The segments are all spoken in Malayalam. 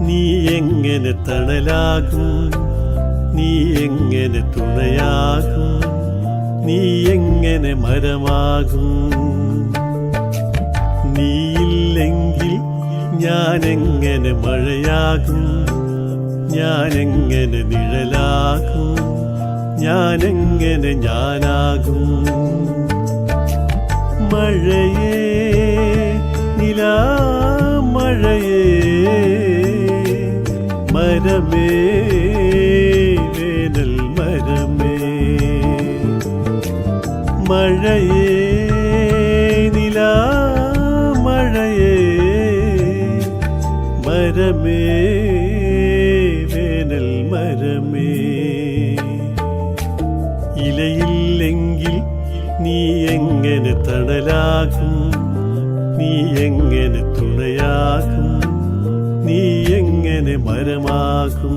നീ എങ്ങനെ തണലാകും? നീ എങ്ങനെ തുണയാകും? നീ എങ്ങനെ മരമാകും? നീയില്ലെങ്കിൽ ഞാൻ എങ്ങനെ മഴയാകും? ഞാൻ എങ്ങനെ നിഴലാകും? ഞാൻ എങ്ങനെ ഞാനാകും? മഴയേ നിലാ മഴയേ മരമേ വേനൽ മരമേ മഴയേ നിലാ മഴയേ മരമേ വേനൽ മരമേ ഇലയില്ലെങ്കിൽ നീ എങ്ങനെ തണലാകും നീ എങ്ങനെ തുണയാകും? നീ എങ്ങനെ മരമാകും?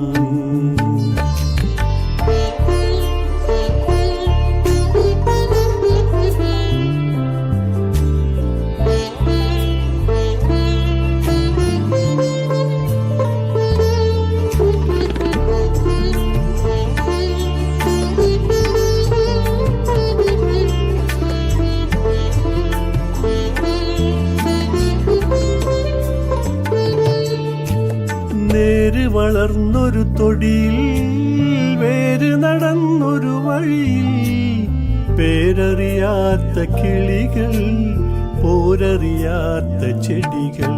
വളർന്നൊരു തൊടിയിൽ വേര് നടന്നൊരു വഴിയിൽ. പേരറിയാത്ത കിളികൾ പോരറിയാത്ത ചെടികൾ.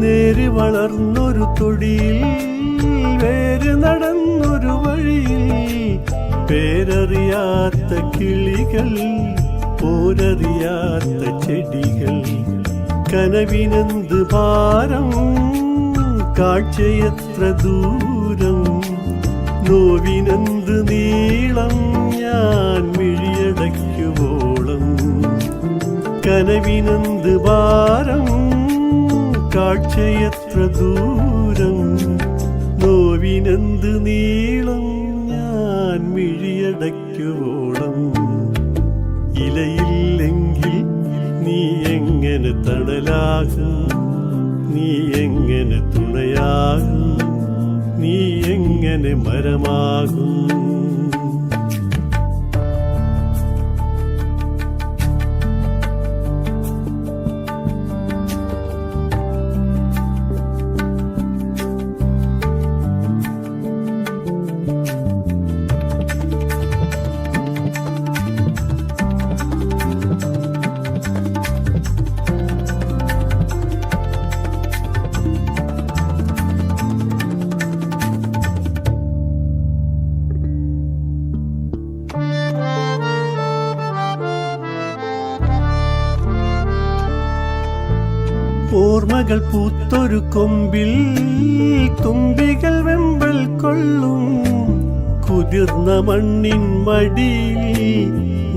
നേര് വളർന്നൊരു തൊടിയിൽ വേര് നടന്നൊരു വഴിയിൽ. പേരറിയാത്ത കിളികൾ പോരറിയാത്ത ചെടികൾ. കനവിനെന്ത് ഭാരം കാഴ്ചയെത്ര ദൂരം? നോവിനന്ത് നീളം ഞാൻ മിഴിയടയ്ക്കുവോളം? കനവിനന്ത് ഭാരം? കാഴ്ചയത്ര ദൂരം? നോവിനന്ത് നീളം ഞാൻ മിഴിയടയ്ക്കുവോളം? ഇലയില്ലെങ്കിൽ നീ എങ്ങനെ തണലാകും? നീ എങ്ങനെ എങ്ങനെ മരമാകും. ഓർമ്മകൾ പൂത്തൊരു കൊമ്പിൽ തുമ്പികൾ വെമ്പൽ കൊള്ളും. കുതിർന്ന മണ്ണിൻ മടിയിൽ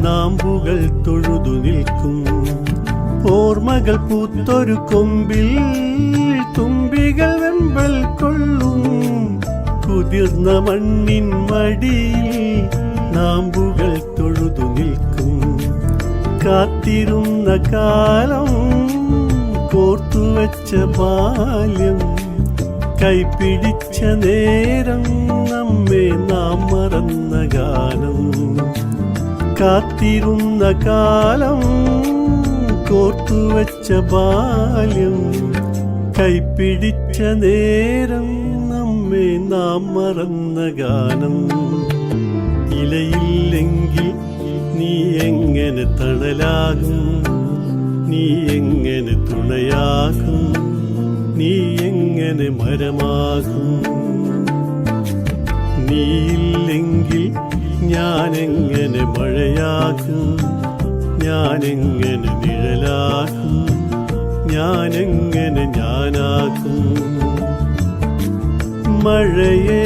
നാമ്പുകൾ തൊഴുതു നിൽക്കും. ഓർമ്മകൾ പൂത്തൊരു കൊമ്പിൽ തുമ്പികൾ വെമ്പൽ കൊള്ളും. കുതിർന്ന മണ്ണിൻ മടിയിൽ നാമ്പുകൾ തൊഴുതു നിൽക്കും. കാത്തിരുന്ന കാലം കോർത്തുവച്ച ബാല്യം കൈപിടിച്ച നേരം നമ്മെ നാം മറന്ന ഗാനം. കാത്തിരുന്ന കാലം കോർത്തുവച്ച ബാല്യം കൈപിടിച്ച നേരം നമ്മെ നാം മറന്ന ഗാനം. ഇലയില്ലെങ്കിൽ നീ എങ്ങനെ തണലാകും? നീ എങ്ങനെ തുണയാകും? നീ എങ്ങനെ മരമാകും? നീയില്ലെങ്കിൽ ഞാൻ എങ്ങനെ മഴയാകും? ഞാൻ എങ്ങനെ നിഴലാകും? ഞാൻ എങ്ങനെ ഞാനാകും? മഴയേ